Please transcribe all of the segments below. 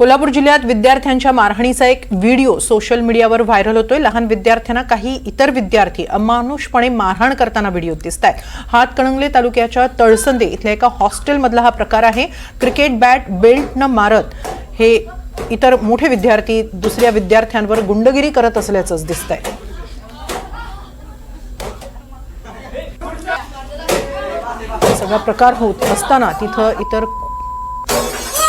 कोल्हापूर जिल्ह्यात विद्यार्थ्यांच्या मारहाणीचा एक व्हिडिओ सोशल मीडियावर व्हायरल होतोय. लहान विद्यार्थ्यांना काही इतर विद्यार्थी अमानुषपणे मारहाण करताना व्हिडिओ दिसत आहेत हातकणंगले तालुक्याच्या तळसंदे इथल्या एका हॉस्टेलमधला हा प्रकार आहे. क्रिकेट बॅट बेल्टनं मारत हे इतर मोठे विद्यार्थी दुसऱ्या विद्यार्थ्यांवर गुंडगिरी करत असल्याचंच दिसतंय. सगळा प्रकार होत असताना तिथं इतर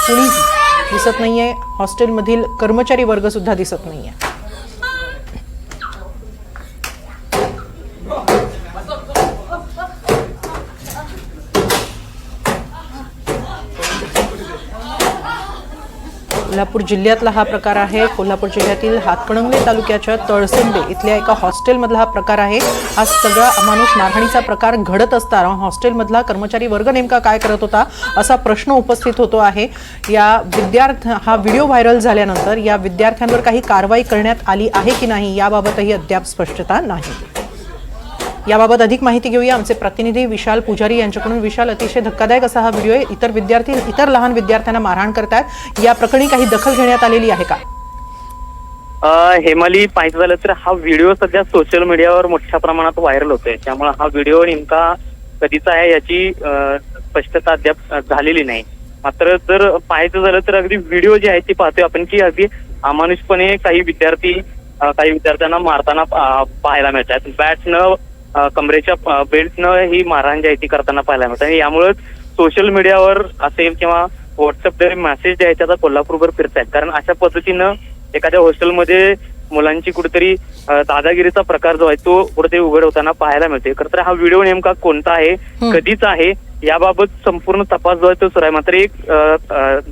कुणीही दिसत नाही आहे हॉस्टेलमधील कर्मचारी वर्ग सुद्धा दिसत आहे कोल्हापूर जिल्ह्यातला हा प्रकार आहे. कोल्हापूर जिल्ह्यातील हातकणंगले तालुक्याच्या तळसंबे इथल्या एका हॉस्टेलमधला हा प्रकार आहे. हा सगळा अमानुष मारहाणीचा प्रकार घडत असताना हॉस्टेलमधला कर्मचारी वर्ग नेमका काय करत होता असा प्रश्न उपस्थित होतो आहे. या विद्यार्थ हा व्हिडिओ व्हायरल झाल्यानंतर या विद्यार्थ्यांवर काही कारवाई करण्यात आली आहे की नाही याबाबतही अद्याप स्पष्टता नाही. याबाबत अधिक माहिती घेऊया. आमचे प्रतिनिधी विशाल पुजारी यांच्याकडून. विशाल अतिशय धक्कादायक असा हा व्हिडिओ आहे. इतर विद्यार्थी इतर लहान विद्यार्थ्यांना मारहाण करतायत. या प्रकरणी काही दखल घेण्यात आलेली आहे का? हेमाली पाहिजे झालं तर हा व्हिडिओ सध्या सोशल मीडियावर मोठ्या प्रमाणात व्हायरल होतोय. त्यामुळे हा व्हिडिओ नेमका कधीचा आहे याची स्पष्टता अद्याप झालेली नाही. मात्र जर पाहायचं झालं तर अगदी व्हिडिओ जे आहे ती पाहतोय आपण की अगदी अमानुषपणे काही विद्यार्थी काही विद्यार्थ्यांना मारताना पाहायला मिळतात बॅट न कमरेच्या बेल्टनं ही मारहाण जी आहे ती करताना पाहायला मिळतात आणि यामुळेच सोशल मीडियावर असेल किंवा व्हॉट्सअपद्वारे मेसेज जे आहेत ते आता कोल्हापूरभर फिरतायत. कारण अशा पद्धतीनं एखाद्या हॉस्टेलमध्ये मुलांची कुठेतरी दादागिरीचा प्रकार जो आहे तो कुठेतरी उघड होताना पाहायला मिळते खरं तर हा व्हिडिओ नेमका कोणता आहे. कधीचा आहे? याबाबत संपूर्ण तपास जो आहे तो सुरू आहे. मात्र एक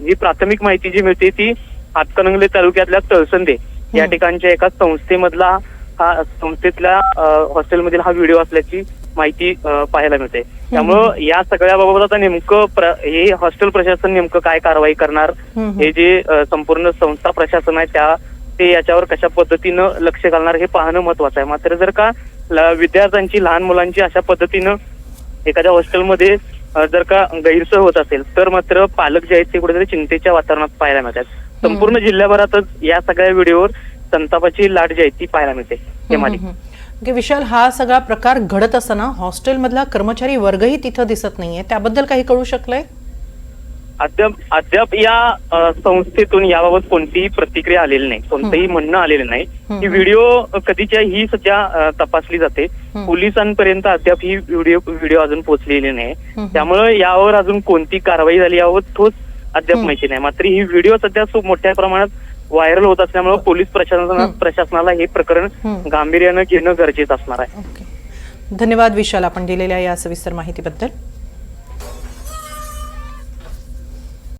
ही प्राथमिक माहिती जी मिळते ती हातकणंगले तालुक्यातल्या तळसंदे या. ठिकाणच्या एका संस्थेमधला हा संस्थेतल्या हॉस्टेलमधील हा व्हिडिओ असल्याची माहिती पाहायला मिळते. त्यामुळं या सगळ्या बाबत आता नेमकं हे हॉस्टेल प्रशासन नेमकं काय कारवाई करणार? हं, जे संपूर्ण संस्था प्रशासन आहे त्या ते याच्यावर कशा पद्धतीनं लक्ष घालणार हे पाहणं महत्वाचं आहे. मात्र जर का विद्यार्थ्यांची लहान मुलांची अशा पद्धतीनं एखाद्या हॉस्टेलमध्ये जर का गैरसोय होत असेल तर मात्र पालक जे आहेत ते कुठेतरी चिंतेच्या वातावरणात पाहायला मिळतात. संपूर्ण जिल्ह्याभरातच या सगळ्या व्हिडिओवर संतापाची लाट जी आहे ती पाहायला मिळते. विशाल हा सगळा प्रकार घडत असताना हॉस्टेलमधला कर्मचारी वर्गही तिथं दिसत नाहीये. त्याबद्दल काही कळू शकलंय? अद्याप अद्याप या संस्थेतून याबाबत कोणतीही प्रतिक्रिया आलेली नाही. कोणतंही म्हणणं आलेलं नाही. ही व्हिडिओ कधीच्या ही सध्या तपासली जाते. पोलिसांपर्यंत अद्याप ही व्हिडिओ व्हिडिओ अजून पोहोचलेली नाही. त्यामुळे यावर अजून कोणती कारवाई झाली यावर ठोस अद्याप. माहिती नाही. मात्र ही व्हिडिओ सध्या खूप मोठ्या प्रमाणात व्हायरल होत असल्यामुळे पोलीस प्रशासना. प्रशासनाला हे प्रकरण. गांभीर्यानं घेणं गरजेचं असणार आहे धन्यवाद विशाल आपण दिलेल्या या सविस्तर माहितीबद्दल